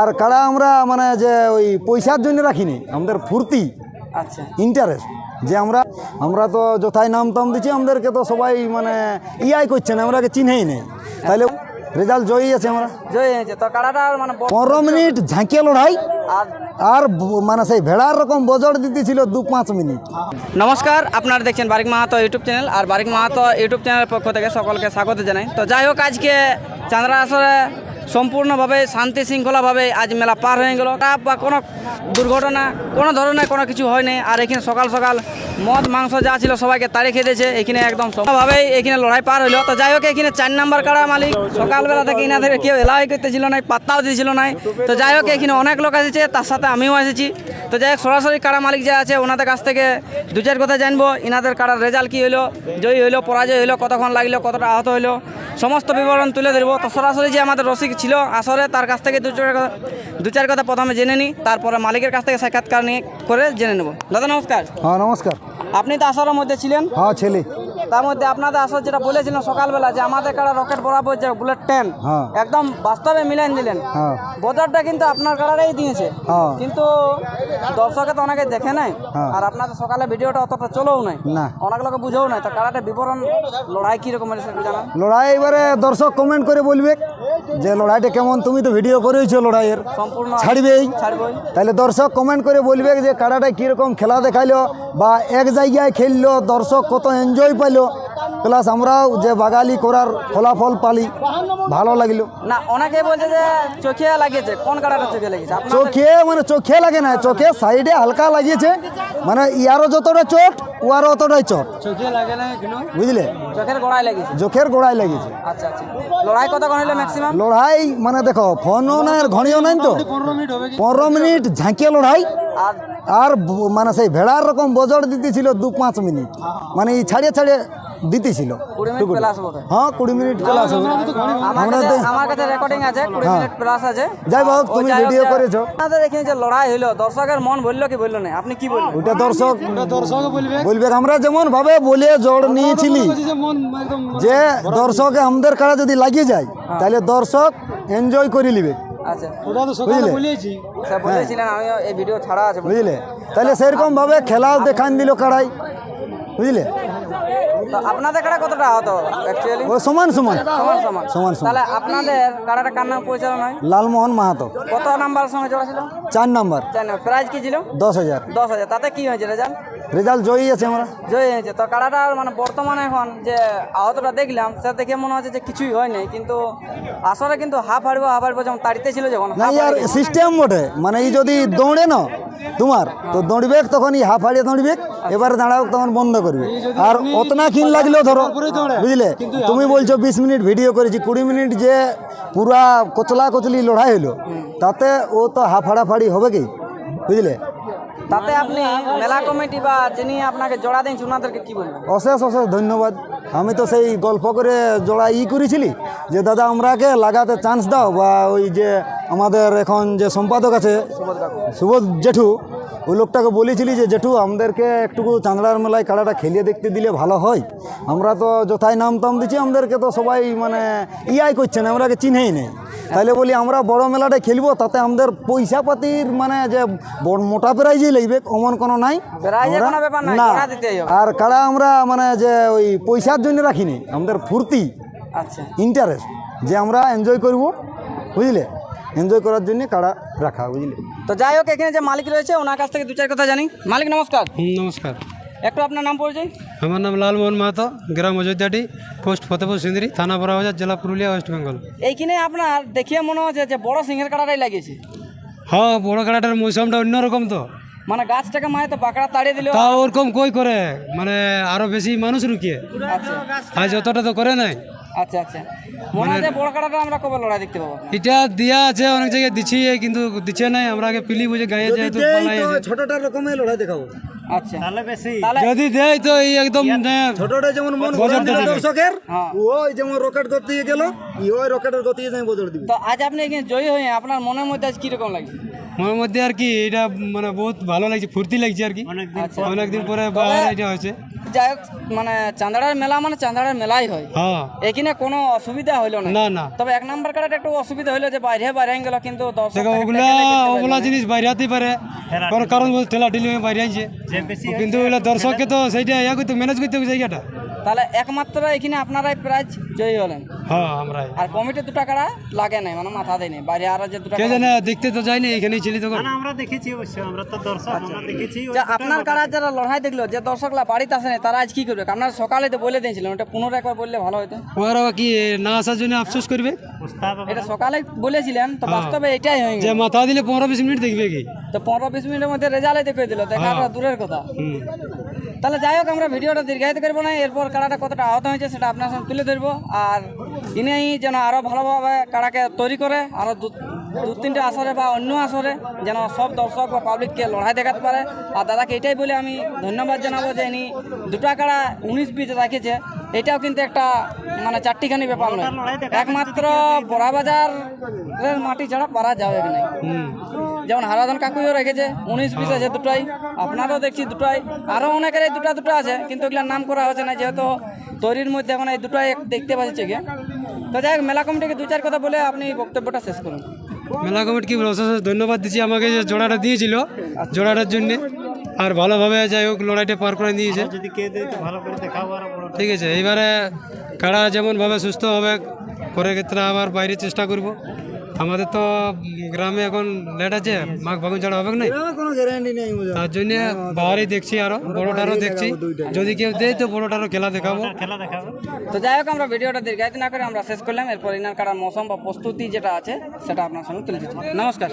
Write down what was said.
আর কাড়া আমরা মানে যে ওই পয়সার জন্য রাখিনি আমাদের ফুর্তি আচ্ছা। ইন্টারেস্ট যে আমরা আমরা তো যথায় নাম টাম দিচ্ছি আমাদেরকে তো সবাই মানে ইয়াই করছে না আমরাকে চিনেই নেই। তাহলে রেজাল্ট জয়ী আছে আমরা। জয় হয়েছে তো কাড়াটার মানে পনেরো মিনিট ঝাঁকিয়ে লড়াই আর মানে সেই ভেড়ার রকম বজর দিতেছিল দু পাঁচ মিনিট। নমস্কার আপনারা দেখছেন বারিক মাহাতো ইউটিউব চ্যানেল আর বারিক মাহাতো ইউটিউব চ্যানেলের পক্ষ থেকে সকলকে স্বাগত জানাই। তো যাই হোক আজকে চাঁদরা আসরে সম্পূর্ণভাবে শান্তি শৃঙ্খলাভাবে আজ মেলা পার হয়ে গেল। তা বা কোনো দুর্ঘটনা, কোনো ধরনের কোনো কিছু হয়নি। আর এখানে সকাল সকাল মদ, মাংস যা ছিল সবাইকে তাড়ি খেয়ে দিয়েছে। এখানে একদম ভাবেই এখানে লড়াই পার হইল তো যাই হোক, এখানে চার নাম্বার কাড়া মালিক। সকালবেলা থেকে ইনাদের কেউ এলাই করতেছিল না, পাত্তাও দিয়েছিল না। তো যাই হোক, এখানে অনেক লোক এসেছে, তার সাথে আমিও এসেছি। তো যাই হোক, সরাসরি কাড়া মালিক যে আছে, ওনাদের কাছ থেকে দু চার কথা জানব। ইনাদের কাড়ার রেজাল্ট কী হইল জয়ী হইল পরাজয় হইল কতক্ষণ লাগল, কতটা আহত হইল সমস্ত বিবরণ তুলে ধরবো। তো সরাসরি যে আমাদের রসিক ছিল, আসরে তার কাছ থেকে দু চার কথা দু চার কথা প্রথমে জেনে নিই তারপরে মালিকের কাছ থেকে সাক্ষাৎকার নিয়ে করে জেনে নেব। দাদা, নমস্কার। হ্যাঁ নমস্কার। আপনি তো আসরের মধ্যে ছিলেন? হ্যাঁ ছেলে। তার মধ্যে আপনাদের আসর যেটা বলেছিলেন সকালবেলা যে আমাদের কারা রকেট বরাবর যে বুলেট ট্রেন হ্যাঁ। একদম বাস্তবে মিলাইন দিলেন। হ্যাঁ। বজারটা কিন্তু আপনার কাড়ারাই দিয়েছে। হ্যাঁ। কিন্তু দর্শকে তো অনেকে দেখে নাই হ্যাঁ। আর আপনাদের সকালে ভিডিওটা অতটা চলেও নাই। না। অনেক লোকে বুঝেও নাই তো কারাটা বিবরণ লড়াই কীরকম জানান। লড়াই এবারে দর্শক কমেন্ট করে বলবে। যে লড়াইটা কেমন তুমি তো ভিডিও করেছ লড়াইয়ের। সম্পূর্ণ ছাড়বেই। তাহলে দর্শক কমেন্ট করে বলবে যে কারাটা কীরকম খেলা দেখাইলো বা এক জায়গায় খেললো দর্শক কত এনজয় পাইলো। প্লাস আমরাও যে বাগালি করার ফলাফল পালি ভালো লাগল। না অনেকে বলছে যে চোখে লাগিয়েছে কোন কাড়াটা চোখে লেগেছে আপনাদের চোখে মানে চোখে লাগে না চোখে সাইডে হালকা লাগিয়েছে। মানে ইয়ারও যতটা চোট ওয়ারও অতটাই চোট। চোখে লাগে না বুঝলে? চোখের গোড়ায় লেগেছে চোখের গোড়ায় লাগিয়েছে। আচ্ছা আচ্ছা। লড়াই কতক্ষণ হলো ম্যাক্সিমাম লড়াই মানে দেখো ফোনও নাই আর ঘড়িও নাই তো। পনেরো মিনিট ঝাঁকিয়ে লড়াই। আর আর মানে সেই ভেড়ার রকম বজর দিতেছিল দু পাঁচ মিনিট। মানে ছাড়িয়ে ছাড়িয়ে দিতেছিল। হ্যাঁ কুড়ি মিনিট চলে আসবে আমার আমরা কাছে রেকর্ডিং আছে কুড়ি হ্যাঁ। মিনিট প্লাস আছে। যাই হোক তুমি ভিডিও করেছ। আপনাদের এখানে যে লড়াই হইল দর্শকের মন বলল কি বলল না আপনি কি বললেন ওইটা দর্শক বলবে। আমরা যেমন ভাবে বলে জড় নিয়েছিলি যে দর্শকে আমাদের কারা যদি লাগিয়ে যায় তাহলে দর্শক এনজয় করে নিবে। আচ্ছা। বুঝলে? ভিডিও ছাড়া বুঝলে? তাহলে সেরকম ভাবে খেলাও দেখান দিল কাড়াই। বুঝলে? তো আপনাদের কাড়া কতটা আহত অ্যাকচুয়ালি ও সমান সমান। সমান সমান। সমান সমান। তাহলে আপনাদের কাড়াটা কার নাম পরিচালনা হয়? লালমোহন মাহাতো। কত নাম্বার সঙ্গে জোড়া ছিল? চার নাম্বার। জানেন প্রাইজ কি ছিল? দশ হাজার। দশ হাজার। তাতে কি হয়েছে রেজাল্ট? রেজাল্ট জয়ী আছে আমরা। জয় হয়েছে। তো কাড়াটার মানে বর্তমানে এখন যে আহতটা দেখলাম সেটা দেখে মনে হচ্ছে যে কিছুই হয় নাই। কিন্তু আসলে কিন্তু হাফ হারবো হাফ হারবো যেমন তাড়িতে ছিল যখন না ইয়ার সিস্টেম বটে। মানে এই যদি দৌড়ে না তোমার? তো দৌড়বে তখন এই হাফ দৌড়বে এবার দাঁড়াও তখন বন্ধ করবে। আর অতনা ক্ষীণ লাগলেও ধরো বুঝলে? তুমি বলছো বিশ মিনিট ভিডিও করেছি কুড়ি মিনিট যে পুরা কচলা কচলি লড়াই হলো তাতে ও তো হাফ হাড়াফাড়ি হবে কি? বুঝলে? তাতে আপনি মেলা কমিটি বা যিনি আপনাকে জোড়া দিন ওনাদেরকে কি বলবেন? অশেষ অশেষ ধন্যবাদ। আমি তো সেই গল্প করে জোড়া ই করেছিলি যে দাদা আমরাকে লাগাতে চান্স দাও বা ওই যে আমাদের এখন যে সম্পাদক আছে সুবোধ জেঠু ওই লোকটাকে বলেছিলি যে জেঠু আমাদেরকে একটুকু চাঁদড়ার মেলায় কাড়াটা খেলিয়ে দেখতে দিলে ভালো হয়। আমরা তো যথায় নাম টাম দিচ্ছি আমাদেরকে তো সবাই মানে ইয়াই করছে না আমরাকে চিনেই নেই। তাহলে বলি আমরা বড় মেলাটা খেলব তাতে আমাদের পয়সা পাতির মানে যে বড় মোটা প্রাইজই লাগবে অমন কোনো নাই। না। আর কাড়া আমরা মানে যে ওই পয়সার জন্য রাখিনি আমাদের ফুর্তি আচ্ছা। ইন্টারেস্ট যে আমরা এনজয় করব বুঝলে? এনজয় করার জন্য কাড়া রাখা বুঝলি? তো যাই হোক এখানে যে মালিক রয়েছে ওনার কাছ থেকে দু চার কথা জানি। মালিক নমস্কার। নমস্কার। একটু আপনার নাম পরিচয়? আমার নাম লালমোহন মাহাতো গ্রাম অযোধ্যাটি পোস্ট ফতেপুর সিন্দ্রি থানা বড়াবাজার জেলা পুরুলিয়া ওয়েস্ট বেঙ্গল। এইখানে আপনার দেখিয়ে মনে হচ্ছে যে বড় সিংহের কাটাটাই লাগিয়েছে। হ্যাঁ বড় কাটাটার মৌসুমটা অন্যরকম তো। মানে গাছটাকে মায়ে তো বাঁকড়া তাড়িয়ে দিল। তা ওরকম কই করে? মানে আরও বেশি মানুষ রুকিয়ে। আচ্ছা। আর যতটা তো করে নাই। আচ্ছা আচ্ছা। মনে হয় বড় কাটাটা আমরা কবে লড়াই দেখতে পাবো? এটা দিয়া আছে অনেক জায়গায় দিচ্ছি কিন্তু দিচ্ছে নাই। আমরা আগে পিলি বুঝে গায়ে যেহেতু ছোটটা রকমের লড়াই দেখাবো। আচ্ছা। তাহলে যদি দেয় তো এই একদম ছোটটা যেমন মন বজর দিল দেবে। দর্শকের হ্যাঁ। ওই যেমন রকেট গতি গেল ওই রকেটের গতি যাই বদল দিবি। তো আজ আপনি এখানে জয়ী হয়ে আপনার মনের মধ্যে আজ কীরকম লাগছে? মনের মধ্যে আর কি এটা মানে বহুত ভালো লাগছে ফুর্তি লাগছে আর কি। অনেকদিন পরে বাইরে এটা হয়েছে। যাই হোক মানে চান্দাড়ার মেলা মানে চান্দাড়ার মেলাই হয়। হ্যাঁ। এখানে কোনো অসুবিধা হইল না। না না। তবে এক নম্বর কার্ডে একটু অসুবিধা হইল যে বাইরে বাইরে গেল কিন্তু দর্শক দেখো ওগুলা ওগুলা জিনিস বাইরে হতেই পারে। কোনো কারণ ঠেলা ঠেলি হয়ে বাইরে আইছে। কিন্তু দর্শককে তো সেইটা ইয়া করতে ম্যানেজ করতে হবে জায়গাটা। তাহলে একমাত্র এখানে আপনারাই প্রাইজ জয়ী হলেন? হ্যাঁ আমরা আর কমিটি দুটা কাড়া লাগে নাই মানে মাথা দেয়নি বাইরে আরও যে দুটো কে জানে দেখতে তো যায়নি এখানেই ছিলি তখন আমরা দেখেছি অবশ্য আমরা তো দর্শক আমরা দেখেছি যে আপনার কারা যারা লড়াই দেখল যে দর্শকরা বাড়িতে আসেনি তারা আজ কি করবে? আপনার সকালে তো বলে দিয়েছিলেন ওটা পুনরায় একবার বললে ভালো হতো। ওরা কি না আসার জন্য আফসোস করবে? এটা সকালে বলেছিলেন তো বাস্তবে এটাই হয়ে যে মাথা দিলে পনেরো বিশ মিনিট দেখবে কি? তো পনেরো বিশ মিনিটের মধ্যে রেজাল্টে দেখে দিল। দেখাটা দূরের কথা। তাহলে যাই হোক আমরা ভিডিওটা দীর্ঘায়িত করব না। এরপর কাড়াটা কতটা আহত হয়েছে সেটা আপনার সামনে তুলে ধরবো। আর ইনি যেন আরও ভালোভাবে কাড়াকে তৈরি করে আরও দু তিনটে আসরে বা অন্য আসরে যেন সব দর্শক বা পাবলিককে লড়াই দেখাতে পারে। আর দাদাকে এটাই বলে আমি ধন্যবাদ জানাব যে ইনি দুটা কাড়া উনিশ পিস রাখেছে। এটাও কিন্তু একটা মানে চারটিখানি ব্যাপার নয়। একমাত্র বড়াবাজারের মাটি ছাড়া পারা যাবে না? হুম। যেমন হারাধন কাকুইও রেখেছে, উনিশ পিস আছে দুটাই আপনারও দেখছি দুটাই আরও অনেকের এই দুটা দুটো আছে, কিন্তু এগুলোর নাম করা হচ্ছে না, যেহেতু তৈরির মধ্যে এখন এই দুটাই দেখতে পাচ্ছি গিয়ে তো যাই হোক, মেলা কমিটিকে দু চার কথা বলে আপনি বক্তব্যটা শেষ করুন। মেলা কমিটিকে ধন্যবাদ দিচ্ছি, আমাকে যে জোড়াটা দিয়েছিল, জোড়াটার জন্য। আর ভালোভাবে যাই হোক, লড়াইটা পার করে করে দেখাবো ঠিক আছে, এইবারে কাড়া যেমনভাবে সুস্থ হবে, করে ক্ষেত্রে আবার বাইরে চেষ্টা করব। আমাদের তো গ্রামে এখন লেট আছে মাঘ ফাগুন ছাড়া হবে না কোনো গ্যারান্টি নেই তার জন্য বাহারই দেখছি আরও বড়টারও দেখছি যদি কেউ দেয় তো বড়টারও খেলা দেখাবো খেলা দেখাবো তো যাই হোক আমরা ভিডিওটা দীর্ঘায়িত না করে আমরা শেষ করলাম এরপর ইনার কাটার মৌসুম বা প্রস্তুতি যেটা আছে সেটা আপনার সঙ্গে তুলে দিচ্ছি নমস্কার